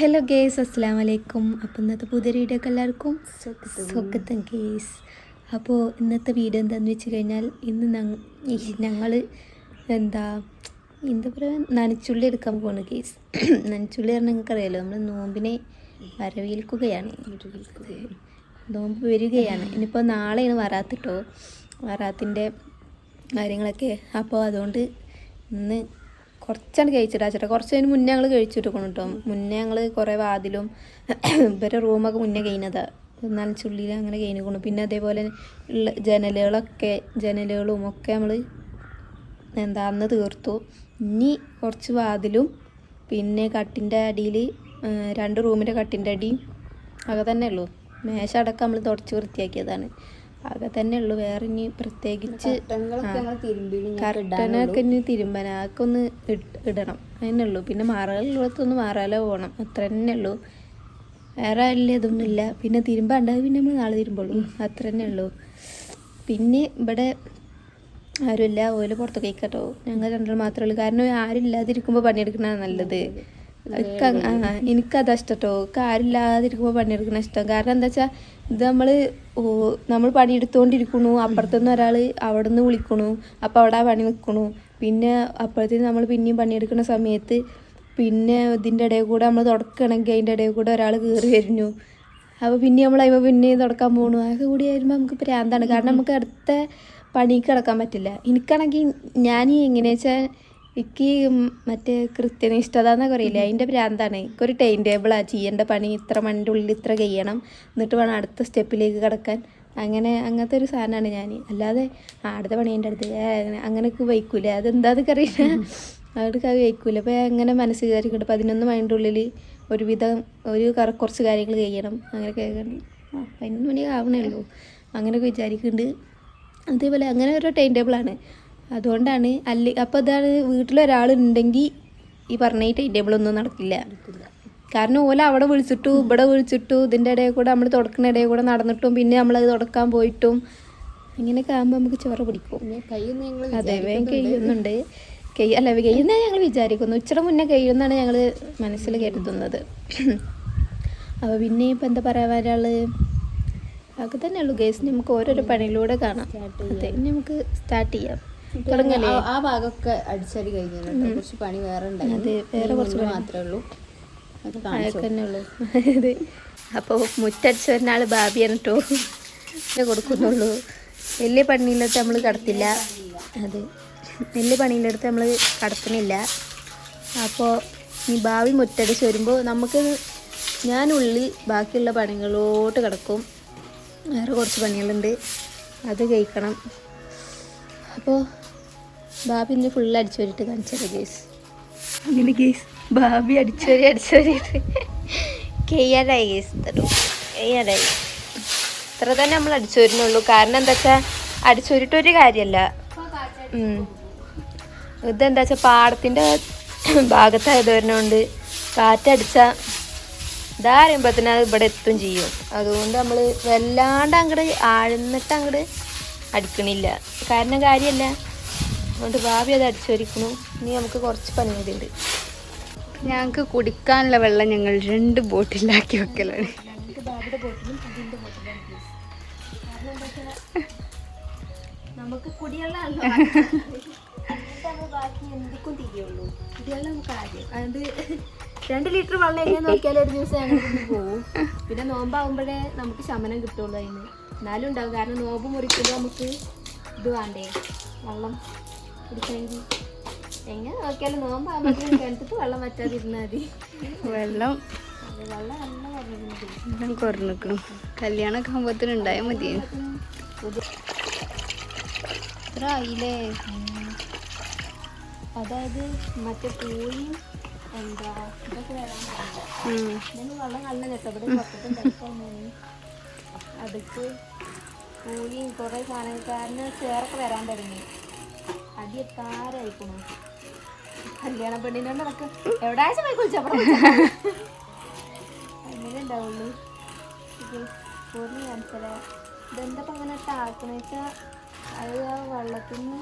Hello guys അസ്സാം വലൈക്കും അപ്പോൾ ഇന്നത്തെ പുതിയ വീഡിയോക്ക് എല്ലാവർക്കും സ്വക്കത്തം ഗേസ് അപ്പോൾ ഇന്നത്തെ വീഡിയോ എന്താണെന്ന് വെച്ച് കഴിഞ്ഞാൽ ഇന്ന് ഞങ്ങൾ എന്താ എന്താ പറയുക നനച്ചുള്ളി എടുക്കാൻ പോവാണ് ഗേസ് നനച്ചുള്ളി പറഞ്ഞാൽ നിങ്ങൾക്കറിയാലോ നമ്മൾ നോമ്പിനെ വരവേൽക്കുകയാണ്. നോമ്പ് വരികയാണ്. ഇനിയിപ്പോൾ നാളെയാണ് വരാത്തിട്ടോ വരാത്തിന്റെ കാര്യങ്ങളൊക്കെ. അപ്പോൾ അതുകൊണ്ട് ഇന്ന് കുറച്ചാണ് കഴിച്ചിട്ട് ചേട്ടാ കുറച്ച് അതിന് മുന്നേ ഞങ്ങൾ കഴിച്ചിട്ടിരിക്കണം കേട്ടോ മുന്നേ ഞങ്ങൾ കുറേ വാതിലും ഇവരെ റൂമൊക്കെ മുന്നേ കഴിഞ്ഞതാണ് നനച്ചുള്ളിയിൽ അങ്ങനെ കഴിഞ്ഞിരിക്കണം. പിന്നെ അതേപോലെ ഉള്ള ജനലുകളൊക്കെ ജനലുകളും ഒക്കെ നമ്മൾ എന്താ അന്ന് തീർത്തു. ഇനി കുറച്ച് വാതിലും പിന്നെ കട്ടിന്റെ അടിയിൽ രണ്ട് റൂമിന്റെ കട്ടിന്റെ അടിയും അതൊക്കെ തന്നെ ഉള്ളൂ. മേശ അടക്കം നമ്മൾ തുടച്ച് വൃത്തിയാക്കിയതാണ്. അക തന്നെ ഉള്ളു. വേറെ ഇനി പ്രത്യേകിച്ച് കർട്ടനൊക്കെ ഇനി തിരുമ്പനാക്കെ ഒന്ന് ഇട്- ഇടണം. അതിനെ ഉള്ളൂ. പിന്നെ മറകളുള്ളതൊന്ന് മാറാലോ പോകണം അത്ര തന്നെ ഉള്ളൂ. വേറെ വലിയ ഇതൊന്നും ഇല്ല പിന്നെ തിരുമ്പാണ്ട് പിന്നെ നമ്മൾ നാളെ തിരുമ്പുള്ളൂ. അത്ര തന്നെ ഉള്ളൂ. പിന്നെ ഇവിടെ ആരുമില്ല. ഓൽ പുറത്ത് കഴിക്കട്ടോ ഞങ്ങൾ രണ്ടാൾ മാത്രമേ ഉള്ളൂ. കാരണം ആരും ഇല്ലാതിരിക്കുമ്പോൾ പണിയെടുക്കുന്നതാണ് നല്ലത്. എനിക്കതാ ഇഷ്ടം കേട്ടോ പണിയെടുക്കണ ഇഷ്ടം. കാരണം എന്താ വെച്ചാൽ ഇത് നമ്മൾ നമ്മൾ പണിയെടുത്തുകൊണ്ടിരിക്കണു അപ്പുറത്തുനിന്ന് ഒരാൾ അവിടെ നിന്ന് വിളിക്കണു. അപ്പോൾ അവിടെ ആ പണി നിൽക്കണു പിന്നെ അപ്പോഴത്തേന് നമ്മൾ പിന്നെയും പണിയെടുക്കുന്ന സമയത്ത് പിന്നെ ഇതിന്റെ ഇടയിൽ കൂടെ നമ്മൾ തുടക്കണമെങ്കിൽ അതിന്റെ ഇടയിൽ കൂടെ ഒരാൾ കയറി വരുന്നു. അപ്പോൾ പിന്നെ നമ്മൾ അതിമ്പോൾ പിന്നെ തുടക്കാൻ പോകണു അതൊക്കെ കൂടി വരുമ്പോൾ നമുക്ക് പ്രാന്താണ്. കാരണം നമുക്ക് അടുത്ത പണിക്ക് കിടക്കാൻ പറ്റില്ല. എനിക്കാണെങ്കിൽ ഞാൻ എങ്ങനെയാ വെച്ചാൽ എനിക്ക് മറ്റേ കൃത്യനിഷ്ഠത എന്നൊക്കെ പറയില്ലേ അതിന്റെ ഭ്രാന്താണ് എനിക്കൊരു ടൈം ടേബിളാണ് ചെയ്യേണ്ട പണി ഇത്ര മണിന്റെ ഉള്ളിൽ ഇത്ര ചെയ്യണം എന്നിട്ട് വേണം അടുത്ത സ്റ്റെപ്പിലേക്ക് കിടക്കാൻ. അങ്ങനെ അങ്ങനത്തെ ഒരു സാധനമാണ് ഞാൻ അല്ലാതെ അടുത്ത പണി എന്റെ അടുത്ത് അങ്ങനെ- അങ്ങനെയൊക്കെ വയ്ക്കൂല? അതെന്താണെന്നൊക്കെ അറിയില്ല. അവിടേക്ക് അത് വയ്ക്കൂല. അപ്പോൾ അങ്ങനെ മനസ്സ് കയറിക്കൊണ്ട് പതിനൊന്ന് മണിന്റെ ഉള്ളിൽ ഒരുവിധം ഒരു കറ- കുറച്ച് കാര്യങ്ങൾ ചെയ്യണം അങ്ങനെ കേൾക്കണം പതിനൊന്ന് മണി ആവണേ ഉള്ളൂ. അങ്ങനെയൊക്കെ വിചാരിക്കുന്നുണ്ട് അതേപോലെ അങ്ങനെ ഒരു ടൈം ടേബിളാണ് അതുകൊണ്ടാണ് അല്ല അപ്പോൾ ഇതാണ് വീട്ടിലൊരാളുണ്ടെങ്കിൽ ഈ പറഞ്ഞ ഈ ടൈം ടേബിളൊന്നും നടക്കില്ല. കാരണം ഓല അവിടെ വിളിച്ചിട്ടു ഇവിടെ വിളിച്ചിട്ടു ഇതിന്റെ ഇടയിൽ കൂടെ നമ്മൾ തുടക്കുന്ന ഇടയിൽ കൂടെ നടന്നിട്ടും പിന്നെ നമ്മളത് തുടക്കാൻ പോയിട്ടും അങ്ങനെയൊക്കെ ആകുമ്പോൾ നമുക്ക് ചോറ് പിടിക്കും. അതെ വേഗം കഴിയുന്നുണ്ട് കഴി അല്ല കഴിയുന്ന ഞങ്ങൾ വിചാരിക്കുന്നു. ഉച്ചയുടെ മുന്നേ കഴിയുമെന്നാണ് ഞങ്ങൾ മനസ്സിൽ കരുതുന്നത്. അപ്പോൾ പിന്നെ ഇപ്പം എന്താ പറയുക ഒരാൾ അതൊക്കെ തന്നെയുള്ളൂ. ഗേസ് നമുക്ക് ഓരോരോ പണിയിലൂടെ കാണാം. അതെ നമുക്ക് സ്റ്റാർട്ട് ചെയ്യാം. തുടങ്ങല്ലേ ആ ഭാഗമൊക്കെ അടിച്ചടി കഴിഞ്ഞിട്ടുണ്ട് കുറച്ച് പണി വേറെ വേറെ കുറച്ച് മാത്രമേ ഉള്ളൂ. തന്നെ ഉള്ളൂ. അതെ. അപ്പോൾ മുറ്റടിച്ച് വരുന്ന ആൾ ബാബിയാണ് കേട്ടോ കൊടുക്കുന്നുള്ളൂ. വലിയ പണിയിലെടുത്ത് നമ്മൾ കടത്തില്ല. അതെ. വലിയ പണിയിലെടുത്ത് നമ്മൾ കടത്തുന്നില്ല. അപ്പോൾ ഈ ഭാവി മുറ്റടിച്ച് വരുമ്പോൾ നമുക്ക് ഞാനുള്ളിൽ ബാക്കിയുള്ള പണികളോട്ട് കിടക്കും. വേറെ കുറച്ച് പണികളുണ്ട്. അത് കഴിക്കണം. അപ്പോൾ ബാബി ഇന്ന് ഫുള്ള് അടിച്ചു വരിട്ട് കാണിച്ചത് ഗേസ് അങ്ങനെ ഗേസ് ബാബി അടിച്ചോരി അടിച്ചോരിട്ട്. കെയ്യാറായി ഗേസ് തരും കെയ്യാറായി. ഇത്ര തന്നെ നമ്മൾ അടിച്ചോരുന്നുള്ളൂ. കാരണം എന്താ വെച്ചാൽ അടിച്ചോരിട്ടൊരു കാര്യമല്ല. ഇതെന്താ വെച്ചാൽ പാടത്തിന്റെ ഭാഗത്തായത് വരുന്നതുകൊണ്ട് കാറ്റടിച്ച ഇതാ പറയുമ്പോഴത്തേന് അത് ഇവിടെ എത്തും ചെയ്യും. അതുകൊണ്ട് നമ്മൾ വല്ലാണ്ട് അങ്ങോട്ട് ആഴ്ന്നിട്ട് അങ്ങോട്ട് അടിക്കണില്ല. കാരണം കാര്യമല്ല അതുകൊണ്ട് ഭാവി അത് അടിച്ചൊരിക്കണു. ഇനി നമുക്ക് കുറച്ച് പണി കൂടി ഉണ്ട് ഞങ്ങൾക്ക് കുടിക്കാനുള്ള വെള്ളം ഞങ്ങൾ രണ്ട് ബോട്ടിലാക്കി വെക്കലാണ്. നമുക്ക് കുടിവെള്ളമാണല്ലോ ബാക്കി. എന്തിക്കും തിരിയുള്ളൂ. കുടിവെള്ളം നമുക്ക് ആദ്യം. അതുകൊണ്ട് രണ്ട് ലിറ്റർ വെള്ളം എങ്ങനെ നോക്കിയാലും ഒരു ദിവസം ഞങ്ങൾ പോകും പോവും. പിന്നെ നോമ്പാകുമ്പോഴേ നമുക്ക് ശമനം കിട്ടുള്ളൂ അതിന്. എന്നാലും ഉണ്ടാവും. കാരണം നോമ്പ് മുറിക്കുമ്പോൾ നമുക്ക് ഇത് വേണ്ടേ? വെള്ളം. കുടിക്കണമെങ്കിൽ. എങ്ങനെ നോക്കിയാലും നോമ്പാകുമ്പോൾ കിണറ്റിട്ട് വെള്ളം വറ്റാതിരുന്നാൽ മതി. വെള്ളം. വെള്ളം നല്ല എല്ലാം കുറഞ്ഞിക്കണം കല്യാണമൊക്കെ ആകുമ്പോഴത്തേനും ഉണ്ടായാൽ മതി. ഇത്ര ആയില്ലേ? അതായത് മറ്റേ പൂയും എന്താ ഇതൊക്കെ വരാൻ ഇതിന് വെള്ളം നല്ല നെട്ടവിടെ പുറത്തുണ്ടായിട്ടാണ് അതൊക്കെ പൂയും. കുറേ സാധനക്കാരന് ചേർക്ക് വരാൻ തുടങ്ങി. അടി എത്താറായിക്കണു കല്യാണ പെണ്ണിനെ നടക്ക്. എവിടെ ആഴ്ച പോയി കുളിച്ചപ്പോ അങ്ങനെ ഉണ്ടാവുള്ളൂ. ഇത് പൂർണ കാണിച്ചാലോ ഇതെന്താ അങ്ങനെ ആക്കണെന്ന് വെച്ചാൽ അത് ആ വെള്ളത്തിൽ നിന്ന്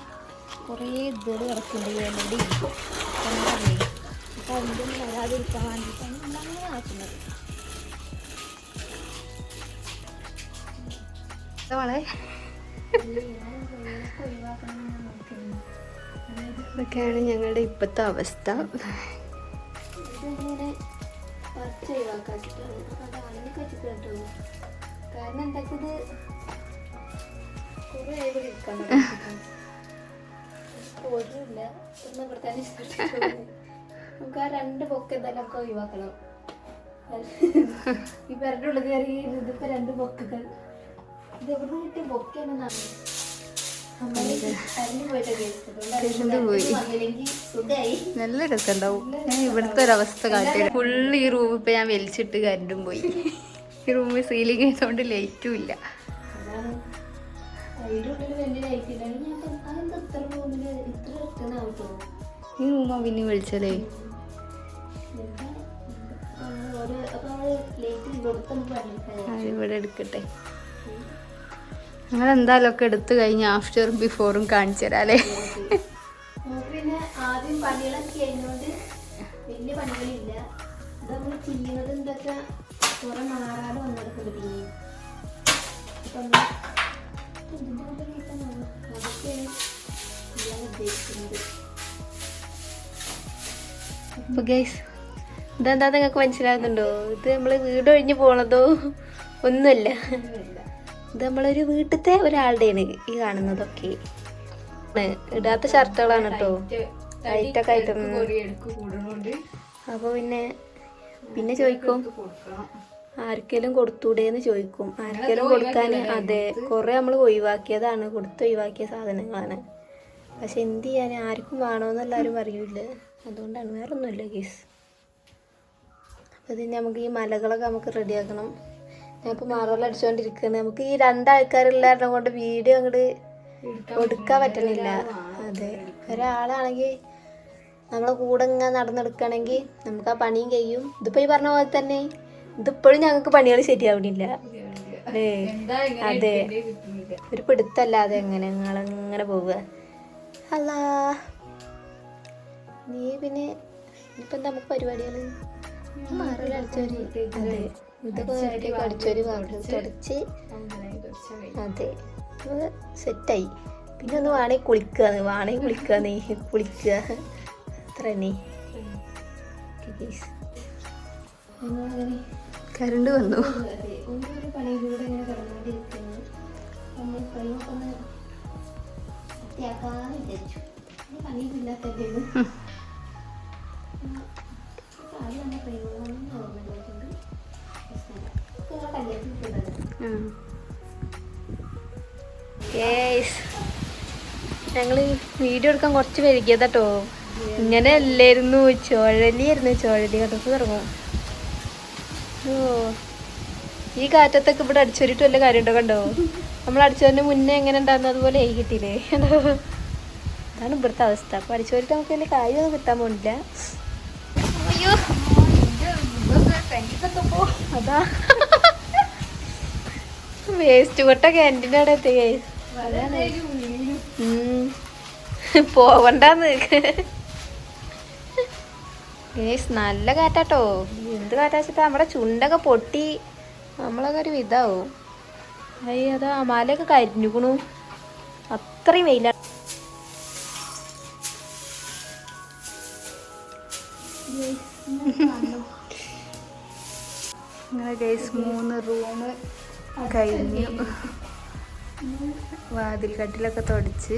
കുറേ ഇതൾ കിടക്കുന്നുണ്ട് എലടി അതിന്റെ വരാതിരിക്കാൻ വേണ്ടിയിട്ടാണ് നമ്മൾ അങ്ങനെ ആക്കുന്നത് വളരെ ഒഴിവാക്കണം ഇതൊക്കെയാണ് ഞങ്ങളുടെ ഇപ്പോഴത്തെ അവസ്ഥ. കാരണം രണ്ട് പൊക്ക ഒഴിവാക്കണം. ഈ പെരന്റെ ഉള്ളിൽ കയറി രണ്ട് ബൊക്കകൾ ഇത് എവിടെ കിട്ടിയ പോയി. നല്ല രസമുണ്ടാവും. ഞാൻ ഇവിടുത്തെ ഒരവസ്ഥ കാട്ടിയത് ഫുള്ള് ഈ റൂം ഇപ്പൊ ഞാൻ വലിച്ചിട്ട് കരണ്ടും പോയി. ഈ റൂമിൽ സീലിംഗ് ആയതുകൊണ്ട് ലൈറ്റും ഇല്ല. ഈ റൂമാ പിന്നെ വിളിച്ചതേ. ഇവിടെ എടുക്കട്ടെ. ഞങ്ങൾ എന്തായാലും ഒക്കെ എടുത്തു കഴിഞ്ഞ് ആഫ്റ്ററും ബിഫോറും കാണിച്ചു തരാം അല്ലേ പിന്നെ ആദ്യം പണികളൊക്കെ വലിയ പണികളില്ല. ഇത് നമ്മൾ ചെയ്യുന്നത് എന്തൊക്കെ കുറെ മാറാതെ പിന്നെ. അപ്പൊ ഗൈസ് ഇതെന്താ നിങ്ങൾക്ക് മനസ്സിലാകുന്നുണ്ടോ? ഇത് നമ്മൾ വീട് ഒഴിഞ്ഞു പോണതോ? ഒന്നുമല്ല. ഇത് നമ്മളൊരു വീട്ടിലത്തെ ഒരാളുടെയാണ് ഈ കാണുന്നതൊക്കെ. ഇടാത്ത ഷർട്ടുകളാണ് കേട്ടോ. ടൈറ്റൊക്കെ ആയിട്ട് അപ്പോൾ പിന്നെ പിന്നെ ചോദിക്കും. ആർക്കെങ്കിലും കൊടുത്തൂടെ എന്ന് ചോദിക്കും ആർക്കെങ്കിലും കൊടുക്കാൻ അതെ കുറെ നമ്മൾ ഒഴിവാക്കിയതാണ്. കൊടുത്ത് ഒഴിവാക്കിയ സാധനങ്ങളാണ്. പക്ഷെ എന്ത് ചെയ്യാൻ ആർക്കും വേണമെന്ന് എല്ലാവരും പറയൂല അതുകൊണ്ടാണ് വേറൊന്നുമില്ല കേസ് അപ്പോൾ ഇതിന് നമുക്ക് ഈ മലകളൊക്കെ നമുക്ക് റെഡിയാക്കണം ഞാനിപ്പോൾ മറവെല്ലാം അടിച്ചോണ്ടിരിക്കുന്നത് നമുക്ക് ഈ രണ്ടാൾക്കാരുള്ള കാരണം കൊണ്ട് വീഡിയോ അങ്ങോട്ട് കൊടുക്കാൻ പറ്റണില്ല. അതെ. ഒരാളാണെങ്കിൽ നമ്മളെ കൂടെ ഇങ്ങനെ നടന്നെടുക്കണമെങ്കിൽ നമുക്ക് ആ പണിയും കഴിയും. ഇതിപ്പോൾ ഈ പറഞ്ഞ പോലെ തന്നെ ഇതിപ്പോഴും ഞങ്ങൾക്ക് പണികൾ ശരിയാവണില്ല. അതെ. ഒരു പിടുത്തല്ലാതെ എങ്ങനെ നിങ്ങളങ്ങനെ പോവുക. അല്ല. നീ പിന്നെ ഇപ്പൊ നമുക്ക് പരിപാടികൾ മാറൽ അടിച്ചോരി. അതെ. അടിച്ചോരി അവിടെ തുടച്ച് അതെ. സെറ്റായി. പിന്നെ ഒന്ന് വാണേ കുളിക്കുക വാണേ കുളിക്കുക നീ കുളിക്കുക അത്ര തന്നെ കരണ്ട് വന്നു. അതെ. ഞങ്ങൾ വീഡിയോ എടുക്കാൻ കുറച്ച് വൈകിയതാട്ടോ ഇങ്ങനെ അല്ലായിരുന്നു ചുഴലിയായിരുന്നു ചോഴലി കഥക്ക് തുടങ്ങും. ഈ കാറ്റത്തൊക്കെ ഇവിടെ അടിച്ചോരിട്ട് വല്ല കാര്യമുണ്ടോ കണ്ടോ? നമ്മൾ അടിച്ചോരിന് മുന്നേ എങ്ങനെ ഉണ്ടായിരുന്നു? അതുപോലെ ആയി കിട്ടിയില്ലേ? അതാണ് ഇവിടുത്തെ അവസ്ഥ. അപ്പൊ അടിച്ചോരിട്ട് നമുക്ക് വലിയ കാര്യമൊന്നും കിട്ടാൻ പോണില്ല. അതാ. വേസ്റ്റ് കൊട്ട ക്യാന്റീന്റെ അവിടെ എത്തി പോവണ്ടെന്ന്. ഗേസ് നല്ല കാറ്റാട്ടോ. എന്ത് കാറ്റാ വെച്ചിട്ടാ? നമ്മുടെ ചുണ്ടൊക്കെ പൊട്ടി. നമ്മളൊക്കെ ഒരു വിധാവും. അയ്യ അതാ മലയൊക്കെ കരിഞ്ഞുക്കണു. അത്രയും വെയിലാണ് അങ്ങനെ ഗേസ് മൂന്ന് റൂം കഴിഞ്ഞു. വാതിൽ കട്ടിലൊക്കെ തുടച്ച്.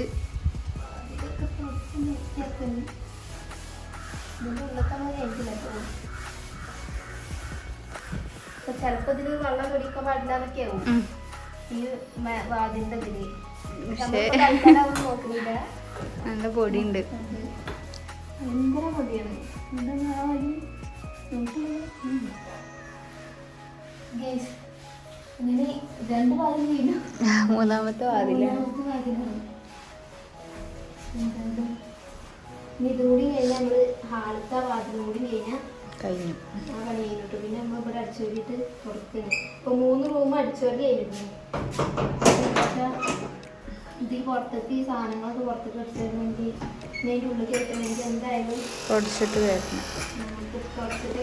ചിലപ്പോ വെള്ളം കുടിക്കാൻ പാടില്ല എന്നൊക്കെ ആവും. ഈ വാതിലിന്റെ ഇതിൽ. പക്ഷേ നല്ല പൊടിയുണ്ട്. ഭയങ്കര പൊടിയാണ്. എന്താണ് മൂന്നാമത്തെ വാതിൽ. ഇതുകൂടി കഴിഞ്ഞാൽ നമ്മൾ ഹാളത്തെ വാതിലും കൂടി കഴിഞ്ഞാൽ കഴിഞ്ഞു. ആ പണി കഴിഞ്ഞിട്ടു പിന്നെ നമ്മൾ ഇവിടെ അടിച്ചു വേണ്ടിയിട്ട് പുറത്തിന് ഇപ്പൊ മൂന്ന് റൂം അടിച്ചു വേണ്ടി കഴിഞ്ഞിരുന്നു ഇത് ഈ പുറത്തേക്ക് ഈ സാധനങ്ങളൊക്കെ പുറത്തേക്ക് അടിച്ചു വേണ്ടി ഇനി അതിന്റെ ഉള്ളിൽ കയറ്റണമെങ്കിൽ എന്തായാലും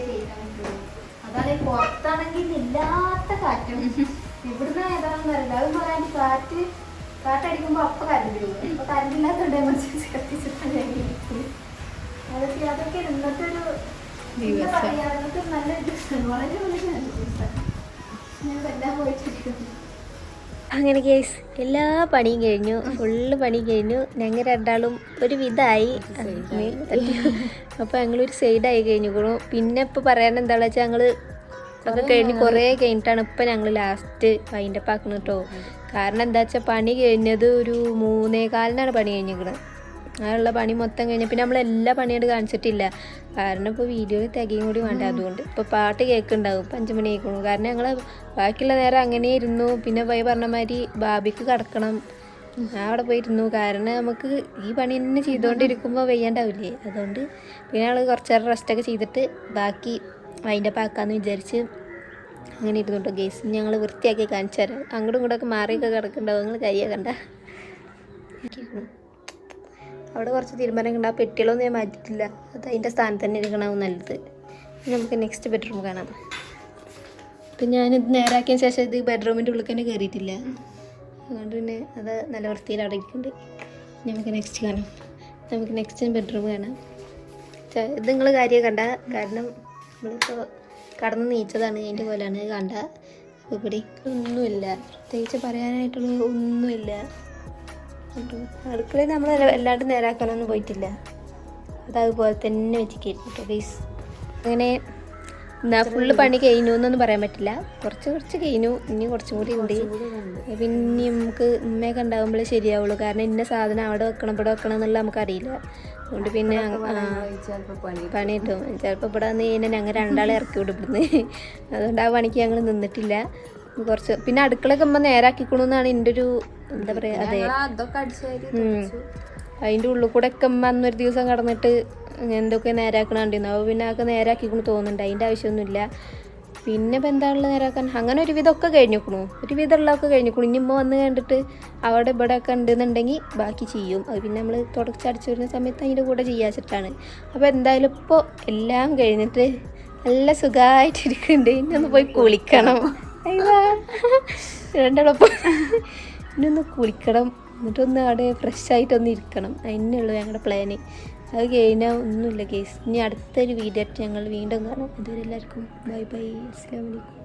പറ്റുള്ളൂ. പുറത്താണെങ്കിൽ ഇല്ലാത്ത കാറ്റും ഇവിടുന്ന് ഏതാണെന്ന് അറിയില്ല. അത് പറയാൻ കാറ്റ് കാറ്റടിക്കുമ്പോൾ അപ്പം കരണ്ട് പോകും അപ്പൊ കരണ്ട് ഇല്ലാത്തതുകൊണ്ട് എമർജൻസി കത്തിച്ചിട്ടുണ്ടെങ്കിൽ അതൊക്കെ അതൊക്കെ ഇന്നത്തെ ഒരു എന്താ. അതൊക്കെ നല്ല വളരെ വളരെ നല്ല ദിവസമാണ് ഞാൻ എല്ലാം പോയിട്ടിരിക്കുന്നു. അങ്ങനെ കേസ് എല്ലാ പണിയും കഴിഞ്ഞു. ഫുള്ള് പണി കഴിഞ്ഞു. ഞങ്ങൾ രണ്ടാളും ഒരു വിധമായി അപ്പോൾ ഞങ്ങളൊരു സൈഡായി കഴിഞ്ഞു. പിന്നെ ഇപ്പോൾ പറയാൻ എന്താണെന്ന് വെച്ചാൽ ഞങ്ങൾ ഒക്കെ കഴിഞ്ഞ് കുറേ കഴിഞ്ഞിട്ടാണ് ഇപ്പം ഞങ്ങൾ ലാസ്റ്റ് വൈൻഡപ്പ് ആക്കുന്നത് കേട്ടോ കാരണം എന്താ വെച്ചാൽ പണി കഴിഞ്ഞത് ഒരു മൂന്നേ കാലിനാണ് പണി കഴിഞ്ഞിരിക്കുന്നത് അങ്ങനെയുള്ള പണി മൊത്തം കഴിഞ്ഞ പിന്നെ നമ്മൾ എല്ലാ പണിയും കാണിച്ചിട്ടില്ല. കാരണം ഇപ്പോൾ വീഡിയോയിൽ തികയും കൂടി വേണ്ട. അതുകൊണ്ട് ഇപ്പോൾ പാട്ട് കേൾക്കുന്നുണ്ടാവും ഇപ്പം അഞ്ച് മണി കേൾക്കണു കാരണം ഞങ്ങൾ ബാക്കിയുള്ള നേരം അങ്ങനെ ഇരുന്നു. പിന്നെ പോയി പറഞ്ഞ മാതിരി ബാബിക്ക് കിടക്കണം. ഞാൻ അവിടെ പോയിരുന്നു കാരണം നമുക്ക് ഈ പണി തന്നെ ചെയ്തുകൊണ്ടിരിക്കുമ്പോൾ വെയ്യാണ്ടാവില്ലേ അതുകൊണ്ട് പിന്നെ ഞങ്ങൾ കുറച്ചേരം റെസ്റ്റൊക്കെ ചെയ്തിട്ട് ബാക്കി അതിന്റെ പാക്കാന്ന് വിചാരിച്ച് അങ്ങനെ ഇരുന്നുണ്ടോ ഗേസ് ഞങ്ങൾ വൃത്തിയാക്കി കാണിച്ചു തരാം. അങ്ങോട്ടും ഇങ്ങോട്ടൊക്കെ മാറിയൊക്കെ കിടക്കുന്നുണ്ടാവും നിങ്ങൾ കരിയാക്കണ്ട. കണ്ട അവിടെ കുറച്ച് തീരുമാനം ആ പെട്ടികളൊന്നും ഞാൻ മാറ്റിയിട്ടില്ല. അത് അതിന്റെ സ്ഥാനത്ത് തന്നെ ഇരിക്കണമാവും നല്ലത്. നമുക്ക് നെക്സ്റ്റ് ബെഡ്റൂം കാണാം. ഇപ്പം ഞാനിത് നേരാക്കിയ ശേഷം ഇത് ബെഡ്റൂമിന്റെ ഉള്ളിൽ തന്നെ കയറിയിട്ടില്ല അതുകൊണ്ട് പിന്നെ അത് നല്ല വൃത്തിയിൽ ഇനി നമുക്ക് നെക്സ്റ്റ് കാണാം. നമുക്ക് നെക്സ്റ്റ് ബെഡ്റൂം കാണാം. ഇത് നിങ്ങൾ കാര്യം കണ്ട. കാരണം നമ്മളിപ്പോൾ കടന്ന് നീച്ചതാണ് അതിന്റെ പോലെയാണ് കണ്ട. അപ്പോൾ ഇവിടെ ഒന്നുമില്ല പ്രത്യേകിച്ച് പറയാനായിട്ടുള്ള ഒന്നുമില്ല? അടുക്കളയിൽ നമ്മൾ എല്ലാവരും നേരാക്കാനൊന്നും പോയിട്ടില്ല. അത് അതുപോലെ തന്നെ വെച്ചിരിക്കും കേട്ടോ പ്ലീസ് അങ്ങനെ എന്നാ ഫുള്ള് പണി കഴിഞ്ഞു എന്നൊന്നും പറയാൻ പറ്റില്ല. കുറച്ച് കുറച്ച് കഴിഞ്ഞു. ഇനി കുറച്ചും കൂടി ഉണ്ട്. പിന്നെ നമുക്ക് ഉമ്മയൊക്കെ ഉണ്ടാകുമ്പോഴേ ശരിയാവുള്ളൂ. കാരണം ഇന്ന സാധനം അവിടെ വെക്കണം ഇവിടെ വെക്കണം എന്നുള്ള നമുക്കറിയില്ല. അതുകൊണ്ട് പിന്നെ പണിയിട്ടും ചിലപ്പോൾ ഇവിടെ വന്ന് കഴിഞ്ഞാൽ ഞങ്ങൾ രണ്ടാളെ ഇറക്കി വിടും ഇവിടുന്ന്. അതുകൊണ്ട് ആ പണിക്ക് ഞങ്ങൾ നിന്നിട്ടില്ല. കുറച്ച് പിന്നെ അടുക്കളയൊക്കെ അമ്മ നേരാക്കിക്കണമെന്നാണ് എന്റെ ഒരു എന്താ പറയുക അതെ. അതിന്റെ ഉള്ളിൽ കൂടെ ഒക്കെ അമ്മ അന്നൊരു ദിവസം കടന്നിട്ട് എന്തൊക്കെ നേരാക്കണുണ്ടായിരുന്നു അപ്പോൾ പിന്നെ അതൊക്കെ നേരാക്കിക്കണു തോന്നുന്നുണ്ട്. അതിന്റെ ആവശ്യമൊന്നുമില്ല. പിന്നെ ഉള്ളത് നേരാക്കാൻ അങ്ങനെ ഒരു വിധമൊക്കെ കഴിഞ്ഞിക്കണു. ഒരു വിധമുള്ളതൊക്കെ കഴിഞ്ഞിക്കണു. ഇനി ഉമ്മ വന്ന് കണ്ടിട്ട് അവിടെ ഇവിടെ ഒക്കെ ഉണ്ടെന്നുണ്ടെങ്കിൽ ബാക്കി ചെയ്യും. അത് പിന്നെ നമ്മൾ തുടച്ചടിച്ചു വരുന്ന സമയത്ത് അതിന്റെ കൂടെ ചെയ്യാച്ചിട്ടാണ്. അപ്പോൾ എന്തായാലും ഇപ്പോൾ എല്ലാം കഴിഞ്ഞിട്ട് നല്ല സുഖമായിട്ടിരിക്കുന്നുണ്ട് ഇനി ഒന്ന് പോയി കുളിക്കണം. രണ്ടാളൊപ്പം ഇനി ഒന്ന് കുളിക്കണം. എന്നിട്ടൊന്ന് അവിടെ ഫ്രഷ് ആയിട്ടൊന്ന് ഇരിക്കണം. അതിനുള്ളൂ ഞങ്ങളുടെ പ്ലാന് അത് കഴിഞ്ഞാൽ ഒന്നുമില്ല കേസ് ഇനി അടുത്തൊരു വീഡിയോ ഞങ്ങൾ വീണ്ടും കാണാം. അതുവരെ എല്ലാവർക്കും ബൈ ബൈ അസ്സാം വലൈക്കും